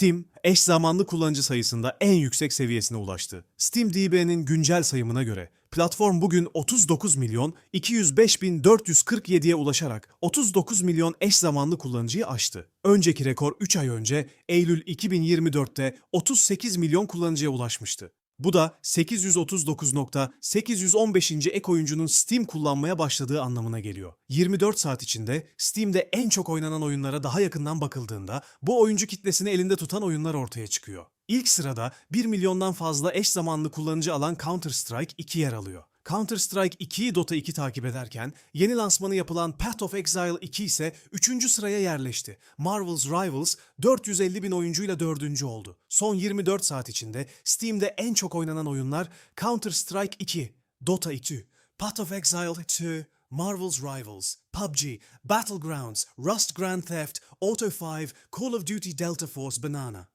Steam, eş zamanlı kullanıcı sayısında en yüksek seviyesine ulaştı. SteamDB'nin güncel sayımına göre platform bugün 39 milyon 205 bin 447'ye ulaşarak 39 milyon eş zamanlı kullanıcıyı aştı. Önceki rekor 3 ay önce Eylül 2024'te 38 milyon kullanıcıya ulaşmıştı. Bu da 839.815. ek oyuncunun Steam kullanmaya başladığı anlamına geliyor. 24 saat içinde Steam'de en çok oynanan oyunlara daha yakından bakıldığında bu oyuncu kitlesini elinde tutan oyunlar ortaya çıkıyor. İlk sırada 1 milyondan fazla eş zamanlı kullanıcı alan Counter-Strike 2 yer alıyor. Counter-Strike 2'yi Dota 2 takip ederken yeni lansmanı yapılan Path of Exile 2 ise 3. sıraya yerleşti. Marvel's Rivals 450 bin oyuncuyla 4. oldu. Son 24 saat içinde Steam'de en çok oynanan oyunlar Counter-Strike 2, Dota 2, Path of Exile 2, Marvel's Rivals, PUBG, Battlegrounds, Rust Grand Theft, Auto 5, Call of Duty Delta Force Banana.